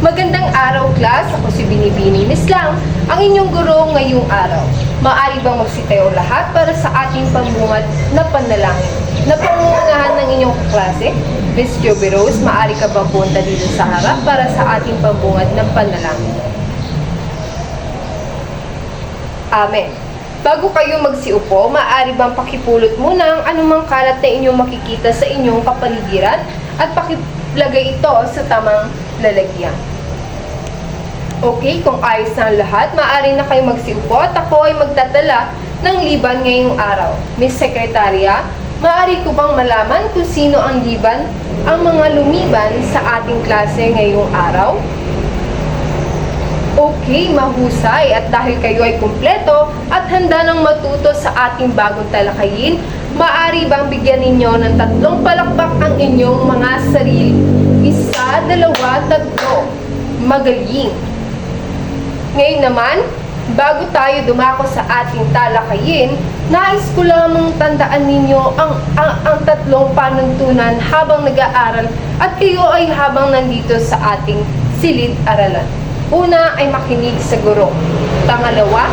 Magandang araw, class. Ako si Binibini Miss Lang, ang inyong guro ngayong araw. Maaari bang magsitayo lahat para sa ating pambungat na panalangin? Na pangungunahan ng inyong klase? Miss Joby Rose, maaari ka bang punta dito sa harap para sa ating pambungat ng panalangin? Amen. Bago kayo magsiupo, maaari bang pakipulot muna ang anumang kalat na inyong makikita sa inyong kapaligiran at pakilagay ito sa tamang lalagyan. Okay, kung ayos na lahat, maaari na kayo magsiupo at ako ay magtatala ng liban ngayong araw. Miss Sekretarya, maaari ko bang malaman kung sino ang liban ang mga lumiban sa ating klase ngayong araw? Okay, mahusay at dahil kayo ay kumpleto at handa nang matuto sa ating bagong talakayin, maaari bang bigyan ninyo ng tatlong palakpak ang inyong mga sarili? Isa, dalawa, tatlo. Magaling. Ngayon naman, bago tayo dumako sa ating talakayin, nais ko lamang tandaan ninyo ang, ang, ang tatlong panuntunan habang nag-aaral at kayo ay habang nandito sa ating silid-aralan. Una ay makinig sa guro. Pangalawa,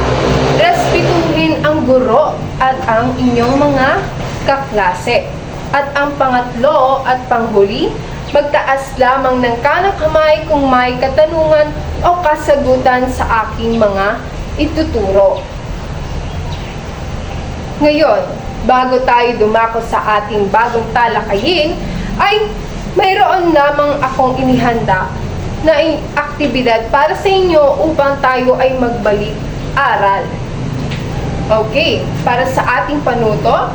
respetuhin ang guro at ang inyong mga kaklase. At ang pangatlo at panghuli, magtaas lamang ng kanang kamay kung may katanungan o kasagutan sa aking mga ituturo. Ngayon, bago tayo dumako sa ating bagong talakayin, ay mayroon lamang akong inihanda na aktibidad para sa inyo upang tayo ay magbalik aral. Okay, para sa ating panuto,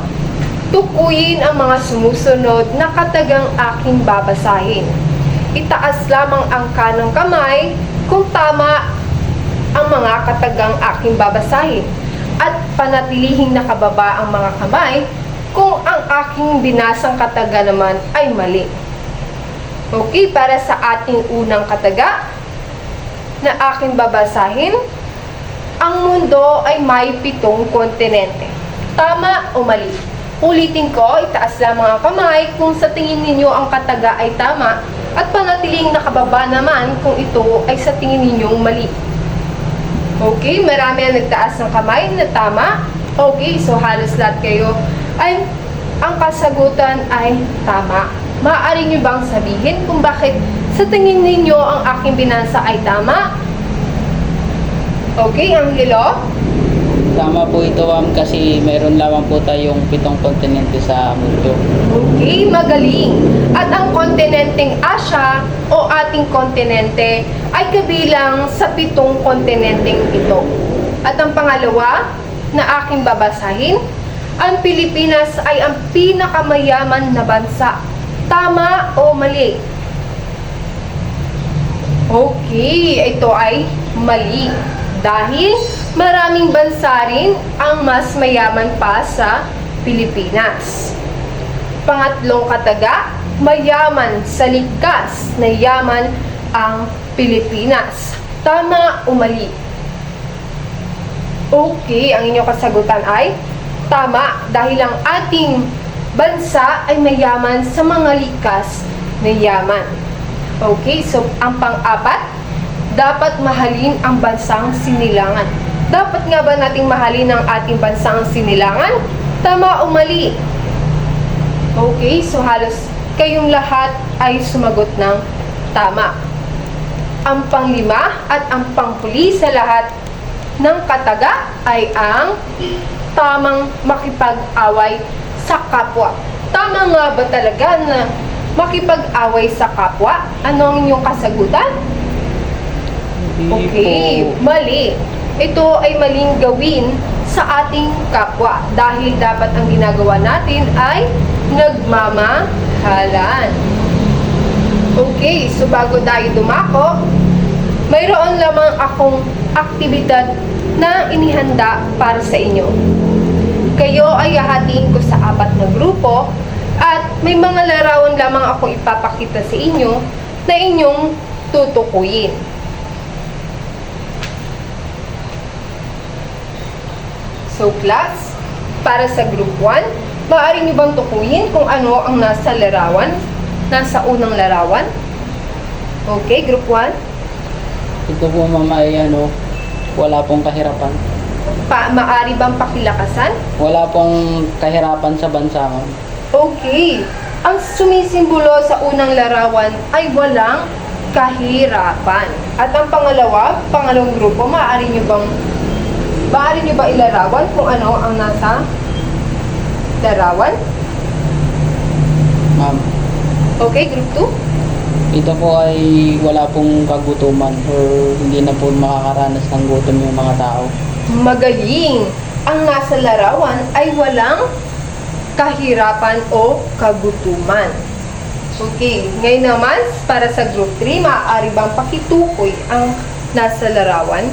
tukuyin ang mga sumusunod na katagang aking babasahin. Itaas lamang ang kanang kamay kung tama ang mga katagang aking babasahin at panatilihing nakababa ang mga kamay kung ang aking binasang kataga naman ay mali. Okay, para sa ating unang kataga na aking babasahin, ang mundo ay may pitong kontinente. Tama o mali? Ulitin ko, itaas lamang ang kamay kung sa tingin ninyo ang kataga ay tama at panatiling nakababa naman kung ito ay sa tingin ninyong mali. Okay, marami ang nagtaas ng kamay na tama. Okay, so halos lahat kayo ay ang kasagutan ay tama. Maaari nyo bang sabihin kung bakit sa tingin ninyo ang aking binasa ay tama? Okay, ang hilo? Tama po ito, ma'am, kasi meron lamang po tayong pitong kontinente sa mundo. Okay, magaling. At ang kontinenteng Asya o ating kontinente ay kabilang sa pitong kontinenteng ito. At ang pangalawa na aking babasahin, ang Pilipinas ay ang pinakamayaman na bansa. Tama o mali? Okay, ito ay mali. Dahil maraming bansa rin ang mas mayaman pa sa Pilipinas. Pangatlong kataga, mayaman sa likas na yaman ang Pilipinas. Tama o mali? Okay, ang inyong kasagutan ay tama dahil ang ating bansa ay mayaman sa mga likas na yaman. Okay, so ang pang-apat, dapat mahalin ang bansang sinilangan. Dapat nga ba nating mahalin ang ating bansang sinilangan? Tama o mali? Okay, so halos kayong lahat ay sumagot ng tama. Ang panglima at ang panghuli sa lahat ng kataga ay ang tamang makipag-away sa kapwa. Tama nga ba talaga na makipag-away sa kapwa? Ano ang inyong kasagutan? Hindi Okay, po. mali. Ito ay maling gawin sa ating kapwa dahil dapat ang ginagawa natin ay nagmamahalan. Okay, so bago tayo dumako, mayroon lamang akong aktibidad na inihanda para sa inyo. Kayo ay hahatiin ko sa apat na grupo at may mga larawan lamang akong ipapakita sa inyo na inyong tutukuyin. So class, para sa group 1, maaari niyo bang tukuyin kung ano ang nasa larawan? Nasa unang larawan? Okay, group 1. Ito po ma'am ay ano, wala pong kahirapan. Pa maari bang pakilakasan? Wala pong kahirapan sa bansa ma'am. Okay. Ang sumisimbolo sa unang larawan ay walang kahirapan. At ang pangalawa, pangalawang grupo, maaari nyo bang maaari nyo ba ilarawan kung ano ang nasa larawan? Ma'am, Okay, group 2? ito po ay wala pong kagutuman or hindi na po makakaranas ng gutom yung mga tao. Magaling! Ang nasa larawan ay walang kahirapan o kagutuman. Okay, ngayon naman, para sa group 3, maaari bang pakitukoy ang nasa larawan?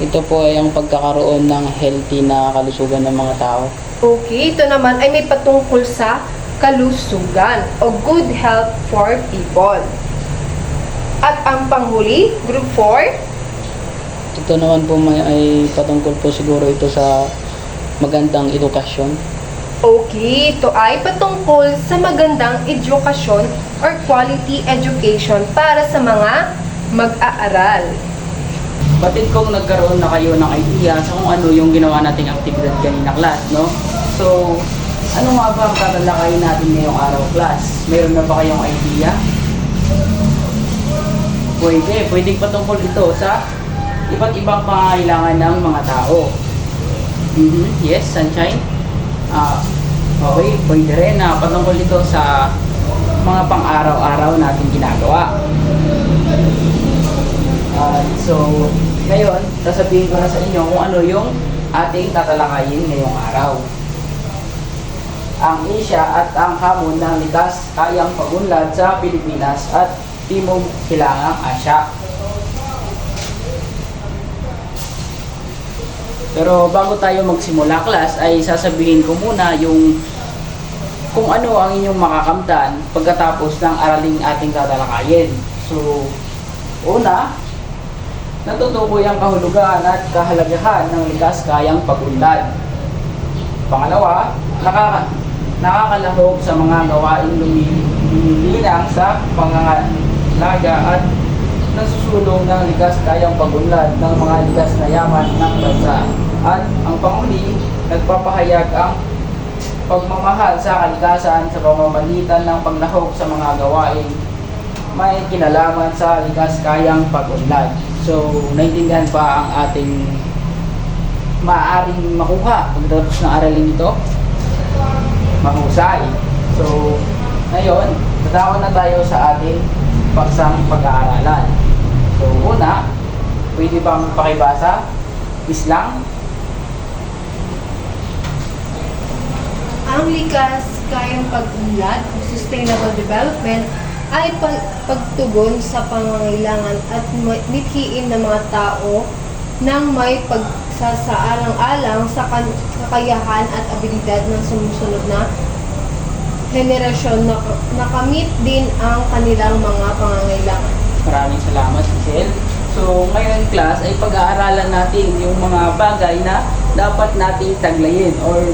Ito po ay ang pagkakaroon ng healthy na kalusugan ng mga tao. Okay, ito naman ay may patungkol sa kalusugan o good health for people. At ang panghuli, group 4, Ito naman po may, ay patungkol po siguro ito sa magandang edukasyon. Okay, ito ay patungkol sa magandang edukasyon or quality education para sa mga mag-aaral. Batid kong nagkaroon na kayo ng idea sa kung ano yung ginawa nating aktibidad kanina class, no? So, ano nga ba ang tatalakayin natin ngayong araw class? Meron na ba kayong idea? Pwede, pwedeng patungkol ito sa iba't ibang pangangailangan ng mga tao. Mhm, Yes, sunshine. Ah, okay, pwede rin na patungkol ito sa mga pang-araw-araw natin ginagawa. Ah, so, ngayon, sasabihin ko na sa inyo kung ano yung ating tatalakayin ngayong araw. Ang Asia at ang hamon ng likas kayang pagunlad sa Pilipinas at Timog Silangang Asya. Pero bago tayo magsimula class ay sasabihin ko muna yung kung ano ang inyong makakamtan pagkatapos ng araling ating tatalakayin. So, una, natutukoy ang kahulugan at kahalagahan ng likas kayang pagunlad. Pangalawa, nakaka nakakalahok sa mga gawaing lumi- lumilinang sa pangangalaga at nagsusulong ng likas kayang pagunlad ng mga likas na yaman ng bansa. At ang panghuli, nagpapahayag ang pagmamahal sa kalikasan sa pamamagitan ng paglahok sa mga gawain may kinalaman sa likas kayang pagunlad. So, naintindihan pa ang ating maaaring makuha pagkatapos ng aralin ito? Mahusay. So, ngayon, tatawa na tayo sa ating paksang pag-aaralan. So, una, pwede bang pakibasa? Is lang? Ang likas kayang pag-unlad sustainable development ay pag- pagtugon sa pangangailangan at mithiin ng mga tao nang may pagsasaalang-alang sa kan- kakayahan at abilidad ng sumusunod na henerasyon na nakamit din ang kanilang mga pangangailangan. Maraming salamat, Cecil. So, ngayon class ay pag-aaralan natin yung mga bagay na dapat nating taglayin or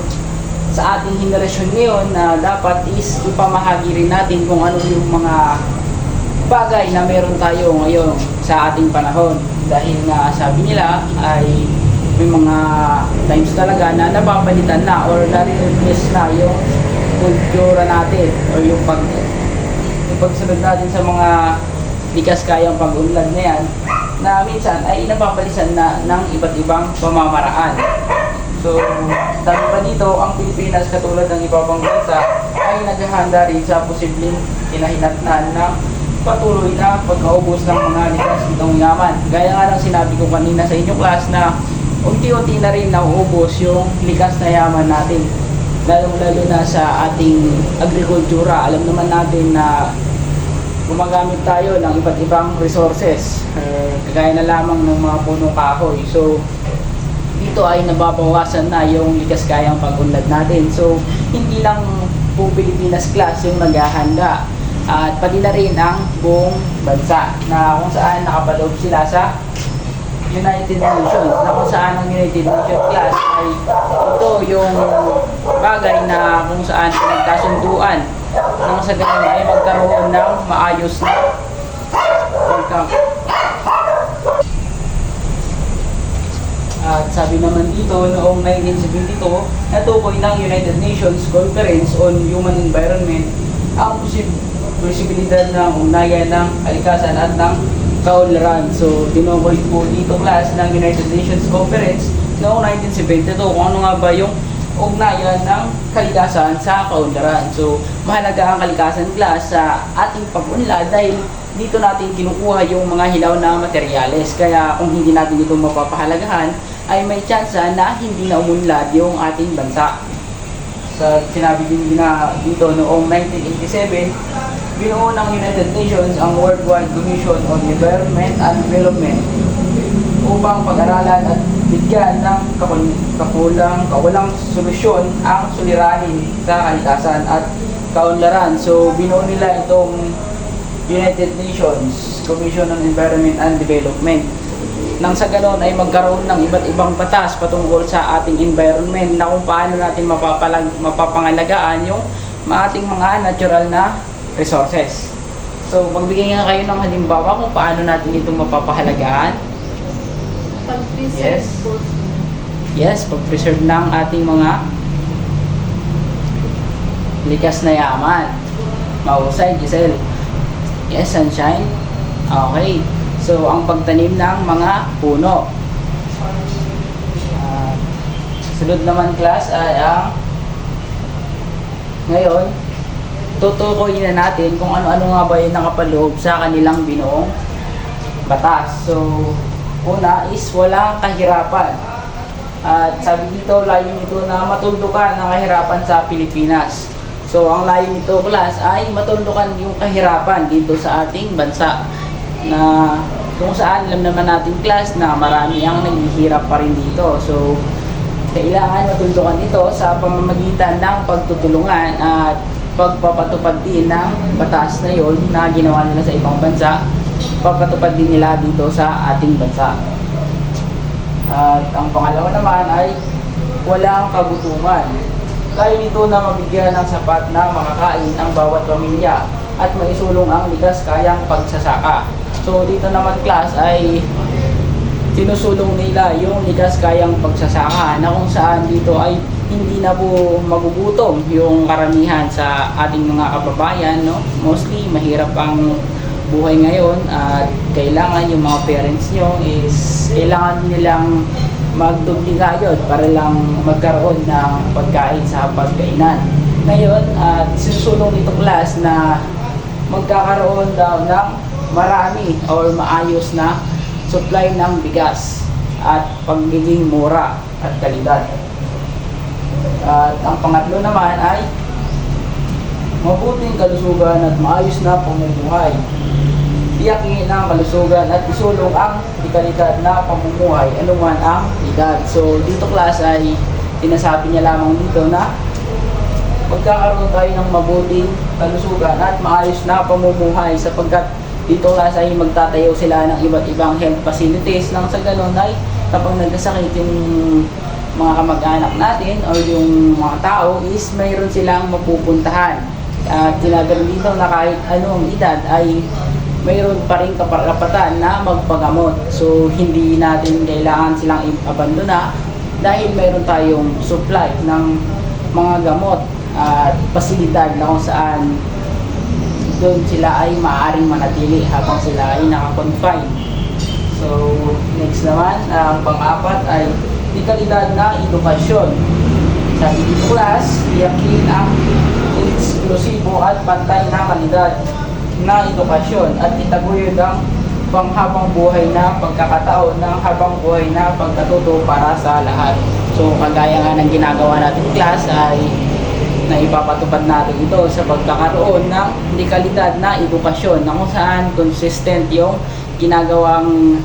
sa ating henerasyon ngayon na dapat is ipamahagi rin natin kung ano yung mga bagay na meron tayo ngayon sa ating panahon. Dahil nga sabi nila ay may mga times talaga na napapalitan na or nare-replace na yung kultura natin or yung pag yung pagsunod natin sa mga likas kayang pag-unlad na yan na minsan ay napapalisan na ng iba't ibang pamamaraan. So, dahil pa dito, ang Pilipinas katulad ng iba pang bansa ay naghahanda rin sa posibleng kinahinatnan ng patuloy na pagkaubos ng mga likas itong yaman. Gaya nga ng sinabi ko kanina sa inyong class na unti-unti na rin nauubos yung likas na yaman natin. Lalong-lalo na sa ating agrikultura. Alam naman natin na gumagamit tayo ng iba't ibang resources. Uh, kagaya na lamang ng mga punong kahoy. So, dito ay nababawasan na yung likas kayang pagunlad natin. So, hindi lang po Pilipinas class yung naghahanda. At pati na rin ang buong bansa na kung saan nakapaloob sila sa United Nations na kung saan ang United Nations class ay ito yung bagay na kung saan nagkasunduan nang sa ganun ay magkaroon ng maayos na pagka sabi naman dito, noong 1972, natukoy ng United Nations Conference on Human Environment ang posib- posibilidad ng ugnayan ng kalikasan at ng kaunlaran. So, tinukoy po dito class ng United Nations Conference noong 1972 kung ano nga ba yung ugnayan ng kalikasan sa kaunlaran. So, mahalaga ang kalikasan class sa ating pag-unlad dahil dito natin kinukuha yung mga hilaw na materyales. Kaya kung hindi natin ito mapapahalagahan, ay may tsansa na hindi na umunlad yung ating bansa. Sa sinabi din na dito noong 1987, binuo ng United Nations ang Worldwide Commission on Environment and Development upang pag-aralan at bigyan ng kapulang, kawalang solusyon ang suliranin sa kalikasan at kaunlaran. So, binuo nila itong United Nations Commission on Environment and Development. Nang sa ganon ay magkaroon ng iba't ibang batas patungkol sa ating environment na kung paano natin mapapalag, mapapangalagaan yung ating mga natural na resources. So, magbigay nga kayo ng halimbawa kung paano natin ito mapapahalagaan. Pag-preserve Yes. Yes, pag-preserve ng ating mga likas na yaman. Mahusay, Giselle. Yes, sunshine. Okay. So, ang pagtanim ng mga puno. Ah, sunod naman class ay ang ngayon, tutukoy na natin kung ano-ano nga ba yung nakapaloob sa kanilang binuong batas. So, una is walang kahirapan. At sabi dito, layo nito na matuldukan ang kahirapan sa Pilipinas. So, ang layo nito, class, ay matuldukan yung kahirapan dito sa ating bansa. Na kung saan, alam naman natin, class, na marami ang naghihirap pa rin dito. So, kailangan matuldukan ito sa pamamagitan ng pagtutulungan at pagpapatupad din ng batas na yon na ginawa nila sa ibang bansa, papatupad din nila dito sa ating bansa. At ang pangalawa naman ay walang kagutuman. Kaya nito na mabigyan ng sapat na makakain ang bawat pamilya at maisulong ang likas kayang pagsasaka. So dito naman class ay sinusulong nila yung kayang pagsasaka na kung saan dito ay hindi na po magugutom yung karamihan sa ating mga kababayan no mostly mahirap ang buhay ngayon at kailangan yung mga parents nyo is kailangan nilang magdubligayod para lang magkaroon ng pagkain sa pagkainan. Ngayon, at sinusulong nito class na magkakaroon daw ng marami or maayos na supply ng bigas at pagiging mura at kalidad. At ang pangatlo naman ay mabuting kalusugan at maayos na pamumuhay. Tiyakin ang kalusugan at isulong ang dekalidad na pamumuhay anuman ang edad. So dito class ay sinasabi niya lamang dito na magkakaroon tayo ng mabuting kalusugan at maayos na pamumuhay sapagkat dito class ay magtatayo sila ng iba't ibang health facilities nang sa ganun ay kapag nagkasakit yung mga kamag-anak natin or yung mga tao is mayroon silang mapupuntahan. At sinabi dito na kahit anong edad ay mayroon pa rin kaparapat na magpagamot. So, hindi natin kailangan silang i-abandona dahil mayroon tayong supply ng mga gamot at pasilidad na kung saan doon sila ay maaaring manatili habang sila ay nakakonfine. So, next naman, ang pang-apat ay di kalidad na edukasyon. Dito class, tiyakin ang eksklusibo at pantay na kalidad na edukasyon at itaguyod ang panghabang buhay na pagkakataon ng habang buhay na pagkatuto para sa lahat. So, kagaya nga ng ginagawa natin class ay na ipapatupad natin ito sa pagkakaroon ng dekalidad na edukasyon na kung saan consistent yung ginagawang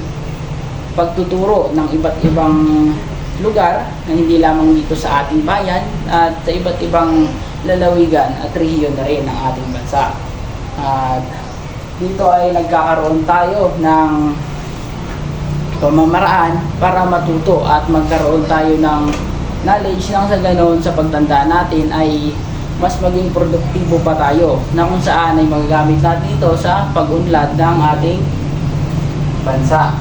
pagtuturo ng iba't ibang lugar na hindi lamang dito sa ating bayan at sa iba't ibang lalawigan at rehiyon na rin ng ating bansa. At dito ay nagkakaroon tayo ng pamamaraan para matuto at magkaroon tayo ng knowledge nang sa ganon sa pagtanda natin ay mas maging produktibo pa tayo na kung saan ay magagamit natin ito sa pag-unlad ng ating bansa.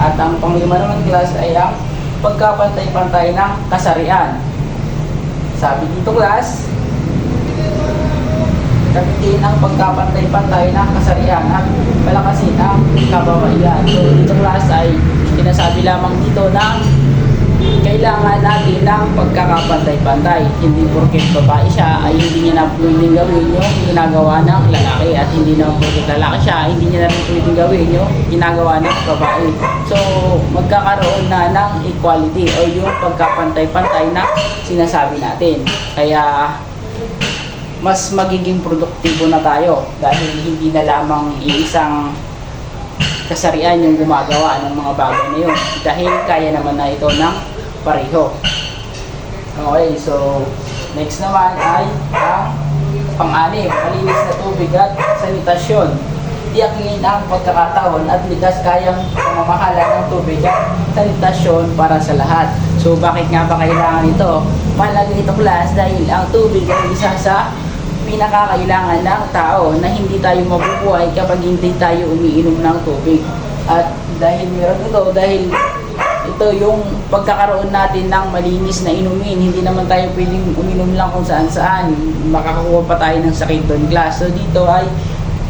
At ang panglima naman class ay ang pagkapantay-pantay ng kasarian. Sabi dito class, Kapitin ang pagkapantay-pantay ng kasarian at palakasin ang kababaihan. So, dito class ay sinasabi lamang dito na kailangan natin ng pagkakapantay-pantay. Hindi porket babae siya ay hindi niya na pwedeng gawin yung ginagawa ng lalaki at hindi na porket lalaki siya hindi niya na pwedeng gawin yung ginagawa ng babae. So, magkakaroon na ng equality o yung pagkapantay-pantay na sinasabi natin. Kaya, mas magiging produktibo na tayo dahil hindi na lamang iisang kasarian yung gumagawa ng mga bagay na yun dahil kaya naman na ito ng pareho. Okay, so next naman ay ang pang-anim, malinis na tubig at sanitasyon. Tiyakin ang pagkakataon at ligas kayang pamamahala ng tubig at sanitasyon para sa lahat. So bakit nga ba kailangan ito? Mahalaga ito class dahil ang tubig ay isa sa pinakakailangan ng tao na hindi tayo mabubuhay kapag hindi tayo umiinom ng tubig. At dahil meron ito, dahil ito yung pagkakaroon natin ng malinis na inumin. Hindi naman tayo pwedeng uminom lang kung saan saan. Makakakuha pa tayo ng sakit doon glass. So dito ay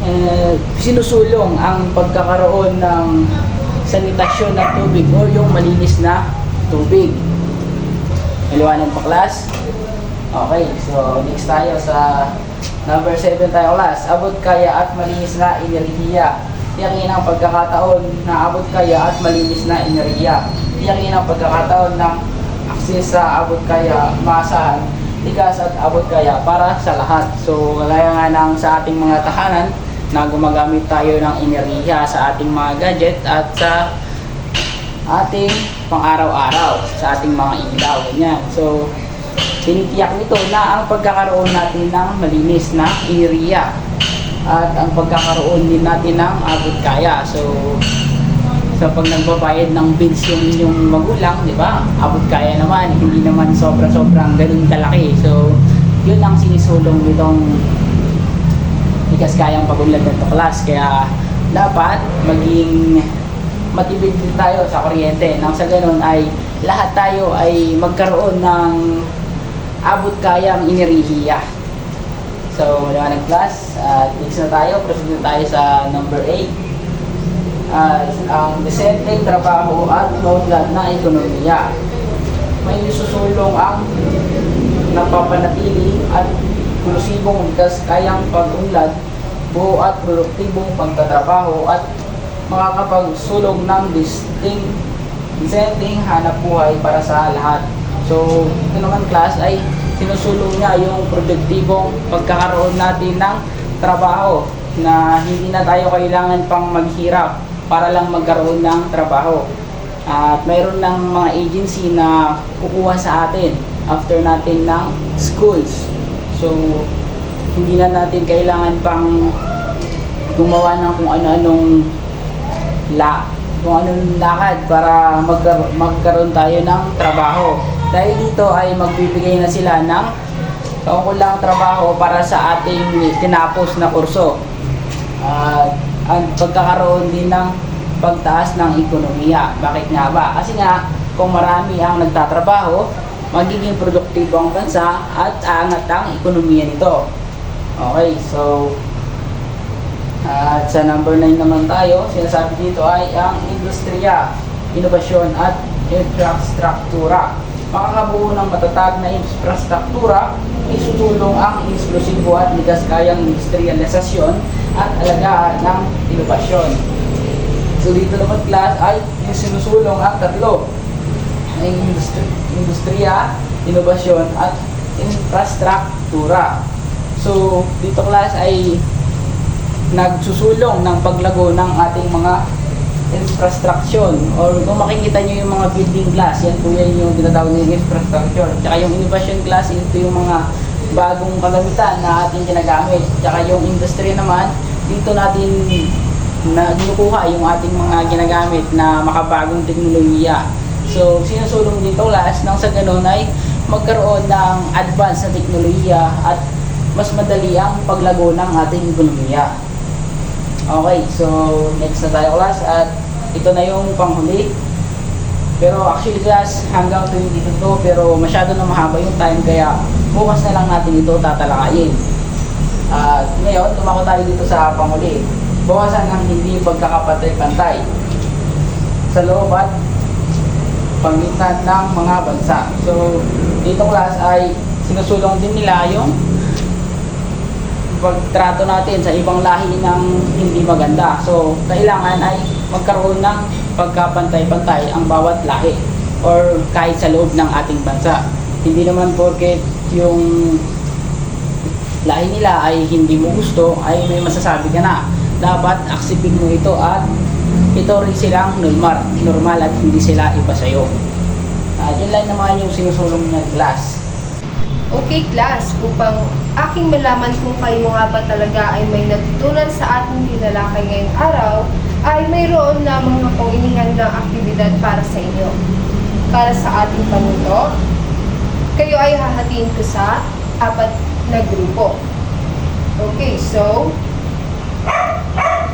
eh, sinusulong ang pagkakaroon ng sanitasyon ng tubig o yung malinis na tubig. Maliwanag pa class? Okay, so next tayo sa number 7 tayo class. Abot kaya at malinis na enerhiya. Tiyakin ang pagkakataon na abot kaya at malinis na enerhiya. Tiyakin ang pagkakataon ng access sa abot kaya, maasahan, tigas at abot kaya para sa lahat. So, kagaya nga ng sa ating mga tahanan na gumagamit tayo ng enerhiya sa ating mga gadget at sa ating pang-araw-araw, sa ating mga ilaw, ganyan. So, tinitiyak nito na ang pagkakaroon natin ng malinis na area at ang pagkakaroon din natin ng abot kaya. So, sa pag nagbabayad ng bills yung inyong magulang, di ba? Abot kaya naman, hindi naman sobra-sobrang ganun kalaki. So, yun ang sinisulong nitong ikas kayang pagunlad ng class. Kaya, dapat maging matibid din tayo sa kuryente. Nang sa ganun ay lahat tayo ay magkaroon ng abot kayang inerihiya. So, wala ng class. At next na tayo. Proceed na tayo sa number 8. Uh, ang desenteng trabaho at maunlad na ekonomiya. May susulong ang napapanatili at kulusibong likas kayang pag-unlad, buo at produktibong pagtatrabaho at makakapagsulong ng distinct disenteng hanap buhay para sa lahat. So, ito naman class ay sinusulong niya yung produktibong pagkakaroon natin ng trabaho na hindi na tayo kailangan pang maghirap para lang magkaroon ng trabaho. At mayroon ng mga agency na kukuha sa atin after natin ng schools. So, hindi na natin kailangan pang gumawa ng kung ano-anong la kung anong lakad para magkar- magkaroon tayo ng trabaho. Dahil dito ay magbibigay na sila ng kaukulang trabaho para sa ating tinapos na kurso. At ang pagkakaroon din ng pagtaas ng ekonomiya. Bakit nga ba? Kasi nga, kung marami ang nagtatrabaho, magiging produktibo ang bansa at aangat ang ekonomiya nito. Okay, so at sa number 9 naman tayo, sinasabi dito ay ang industriya, inobasyon at infrastruktura. Makakabuo ng matatag na infrastruktura, isutulong ang inklusibo at ligas kayang industrialisasyon at alagaan ng inobasyon. So dito naman class ay sinusulong ang tatlo ang industri industriya, inobasyon at infrastruktura. So dito class ay nagsusulong ng paglago ng ating mga infrastructure or kung makikita nyo yung mga building class, yan po yan yung tinatawag ng infrastructure. Tsaka yung innovation class, ito yung mga bagong kagamitan na ating ginagamit. Tsaka yung industry naman, dito natin na ginukuha yung ating mga ginagamit na makabagong teknolohiya. So, sinusulong dito class nang sa ganun ay magkaroon ng advanced na teknolohiya at mas madali ang paglago ng ating ekonomiya. Okay, so next na tayo class at ito na yung panghuli. Pero actually class, hanggang 22 to, pero masyado na mahaba yung time, kaya bukas na lang natin ito tatalakayin. At ngayon, tumako tayo dito sa panghuli. Bawasan ng hindi pagkakapantay-pantay sa loob at pagitan ng mga bansa. So, dito class ay sinusulong din nila yung pagtrato natin sa ibang lahi ng hindi maganda. So, kailangan ay magkaroon ng pagkapantay-pantay ang bawat lahi or kahit sa loob ng ating bansa. Hindi naman porket yung lahi nila ay hindi mo gusto ay may masasabi ka na. Dapat aksipin mo ito at ito rin silang normal, normal at hindi sila iba sa'yo. At yun lang naman yung sinusulong ng class. Okay class, upang aking malaman kung kayo nga ba talaga ay may natutunan sa ating tinalakay ngayong araw, ay mayroon lamang akong inihandang aktibidad para sa inyo. Para sa ating panuto, kayo ay hahatiin ko sa apat na grupo. Okay, so,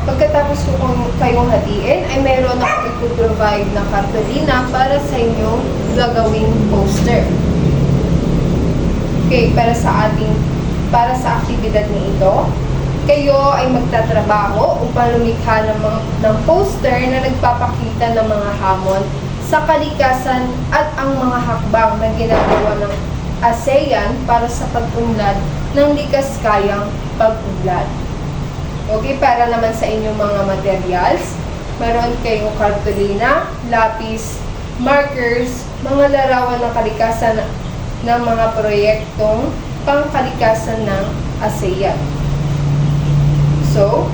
pagkatapos ko kung kayong hatiin, ay mayroon ako ipoprovide na kartolina para sa inyong gagawing poster. Okay, para sa ating para sa aktibidad ni ito, kayo ay magtatrabaho upang lumikha ng, mga, ng poster na nagpapakita ng mga hamon sa kalikasan at ang mga hakbang na ginagawa ng ASEAN para sa pag-unlad ng likas kayang pag-unlad. Okay, para naman sa inyong mga materials, meron kayong kartolina, lapis, markers, mga larawan ng kalikasan ng mga proyektong pangkalikasan ng ASEAN. So,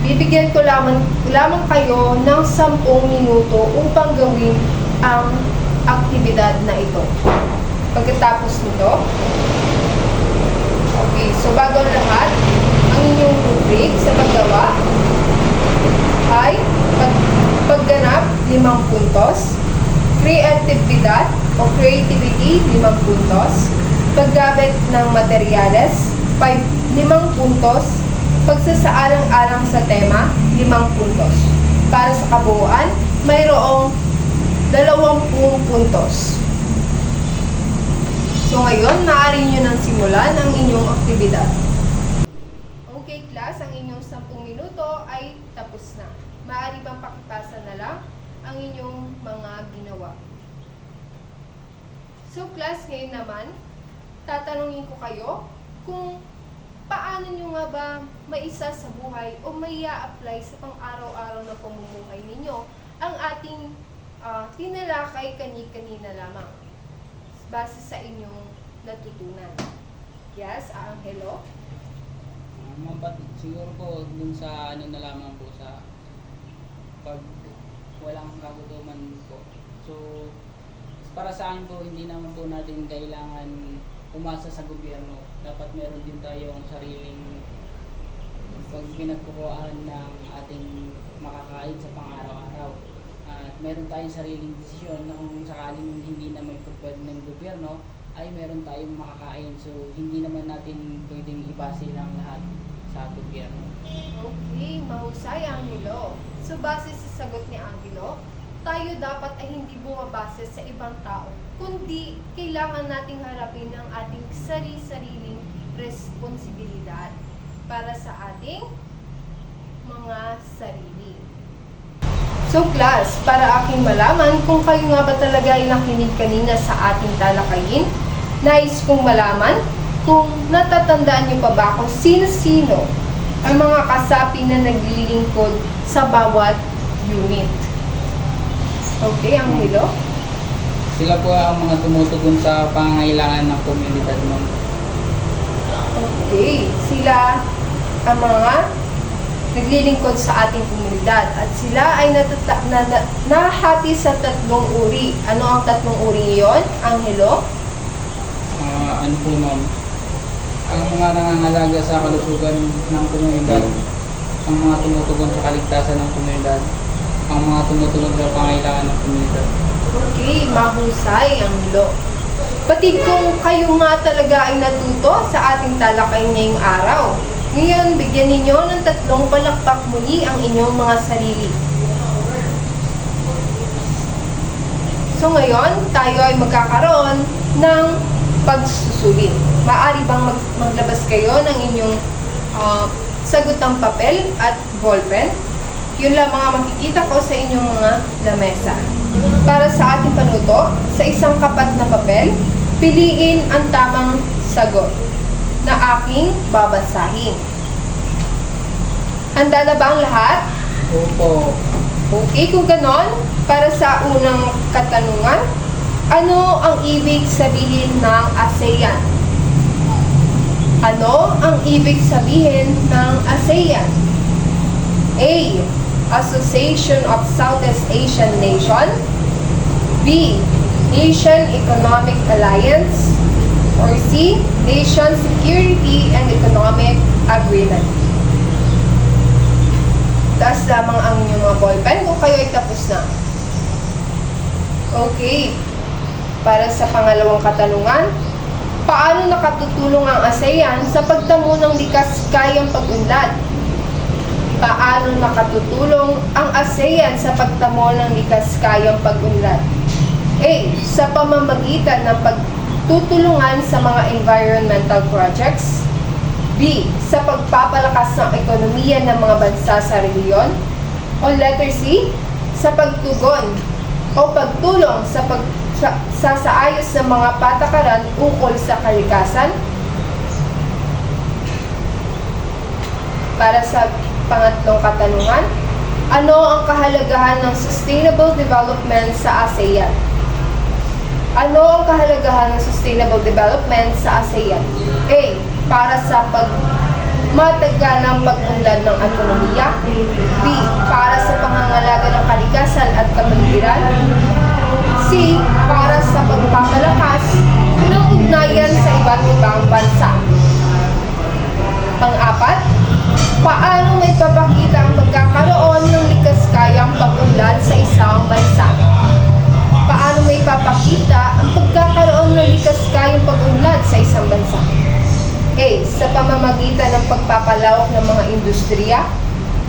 bibigyan ko lamang, lamang kayo ng 10 minuto upang gawin ang aktibidad na ito. Pagkatapos nito, okay, so bago lahat, ang inyong rubric sa paggawa ay pag, pagganap, limang puntos, creatividad o creativity, limang puntos, paggamit ng materyales, 5, limang puntos, pagsasaalang-alang sa tema, limang puntos. Para sa kabuuan, mayroong dalawampung puntos. So ngayon, maaari nyo nang simulan ang inyong aktibidad. Okay class, ang inyong 10 minuto ay tapos na. Maaari bang pakipasa na lang ang inyong mga ginawa. So class, ngayon naman, tatanungin ko kayo kung paano nyo nga ba maisa sa buhay o may apply sa pang-araw-araw na pamumuhay ninyo ang ating ah, tinalakay kani-kanina lamang base sa inyong natutunan. Yes, Angelo? Uh, ma'am, ba't siguro po dun sa ano na lamang po sa pag walang kagutuman po. So, para sa akin po, hindi naman po natin kailangan umasa sa gobyerno. Dapat meron din tayong sariling pag pinagkukuhaan ng ating makakain sa pang-araw-araw. At meron tayong sariling desisyon na kung sakaling hindi na may pagpad ng gobyerno, ay meron tayong makakain. So, hindi naman natin pwedeng ibase lang lahat sa gobyerno. Okay, mahusay, Angelo. So, base sa sagot ni Angelo, tayo dapat ay hindi bumabase sa ibang tao, kundi kailangan nating harapin ang ating sari-sariling responsibilidad para sa ating mga sarili. So class, para aking malaman kung kayo nga ba talaga ay nakinig kanina sa ating talakayin, nais kong malaman kung natatandaan niyo pa ba kung sino-sino ang mga kasapi na naglilingkod sa bawat unit. Okay, Angelo? Sila po ang mga tumutugon sa pangangailangan ng komunidad mo. Okay, sila ang mga naglilingkod sa ating komunidad at sila ay natata- na, na, nahati sa tatlong uri. Ano ang tatlong uri iyon, Angelo? Ah, ano po ma'am? Ang mga nangangalaga sa kalusugan ng komunidad, ang mga tumutugon sa kaligtasan ng komunidad, ang mga tumutugon sa pangailangan ng komunidad. Okay, mahusay, Angelo. Pati kung kayo nga talaga ay natuto sa ating talakay ngayong araw, Ngayon, bigyan ninyo ng tatlong palakpak muli ang inyong mga sarili. So ngayon, tayo ay magkakaroon ng pagsusulit. Maaari bang mag- maglabas kayo ng inyong ah, sagutang papel at ballpen? Yun lang mga makikita ko sa inyong mga lamesa. Para sa ating panuto, sa isang kapat na papel, piliin ang tamang sagot na aking babasahin. Handa na ba ang lahat? Opo. Okay, kung ganon, para sa unang katanungan, ano ang ibig sabihin ng ASEAN? Ano ang ibig sabihin ng ASEAN? A. Association of Southeast Asian Nation B. Asian Economic Alliance or C. Asian Security and Economic Agreement Taas lamang ang inyong mga ballpen kung kayo ay tapos na. Okay. Para sa pangalawang katanungan, paano nakatutulong ang ASEAN sa pagtamo ng likas kayang pag-unlad? Paano nakatutulong ang ASEAN sa pagtamo ng likas kayang pag-unlad? A. Sa pamamagitan ng pagtutulungan sa mga environmental projects. B. Sa pagpapalakas ng ekonomiya ng mga bansa sa rehiyon. O letter C. Sa pagtugon o pagtulong sa pag sa, sa saayos ng mga patakaran ukol sa kalikasan. Para sa pangatlong katanungan, ano ang kahalagahan ng sustainable development sa ASEAN? Ano ang kahalagahan ng sustainable development sa ASEAN? A. Para sa pag matagalang pag-unlad ng ekonomiya. B. Para sa pangangalaga ng kalikasan at kapaligiran. C. Para sa pagpapalakas ng ugnayan sa iba't ibang bansa. Pang-apat, paano may papakita ang pagkakaroon ng likas kayang pag-unlad sa isang bansa? Paano may papakita ang pagkakaroon ng likas kayang pag-unlad sa isang bansa? A. Sa pamamagitan ng pagpapalawak ng mga industriya.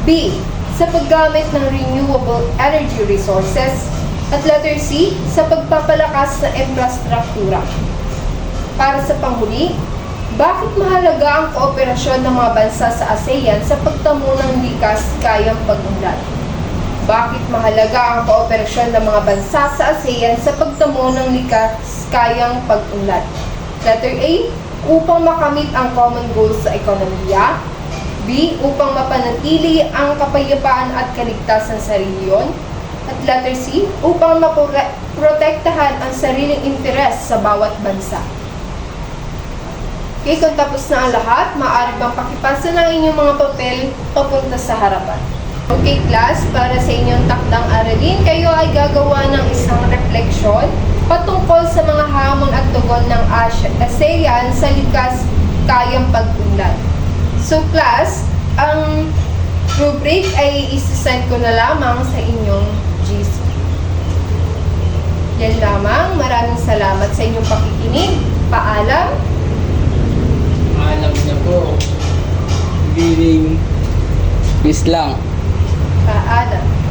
B. Sa paggamit ng renewable energy resources. At letter C. Sa pagpapalakas ng infrastruktura. Para sa panghuli, bakit mahalaga ang kooperasyon ng mga bansa sa ASEAN sa pagtamo ng likas kayang pag-unlad? Bakit mahalaga ang kooperasyon ng mga bansa sa ASEAN sa pagtamo ng likas kayang pag-unlad? Letter A, upang makamit ang common goals sa ekonomiya. B, upang mapanatili ang kapayapaan at kaligtasan sa rehiyon. At letter C, upang maprotektahan ang sariling interes sa bawat bansa. Okay, tapos na ang lahat, maaari bang pakipasa ng inyong mga papel papunta sa harapan. Okay, class, para sa inyong takdang aralin, kayo ay gagawa ng isang refleksyon patungkol sa mga hamon at tugon ng As- ASEAN sa likas kayang pag-unlad. So, class, ang rubric ay isasend ko na lamang sa inyong GC. Yan lamang. Maraming salamat sa inyong pakikinig. Paalam. Alam na po. Biling. Peace lang. Paalam.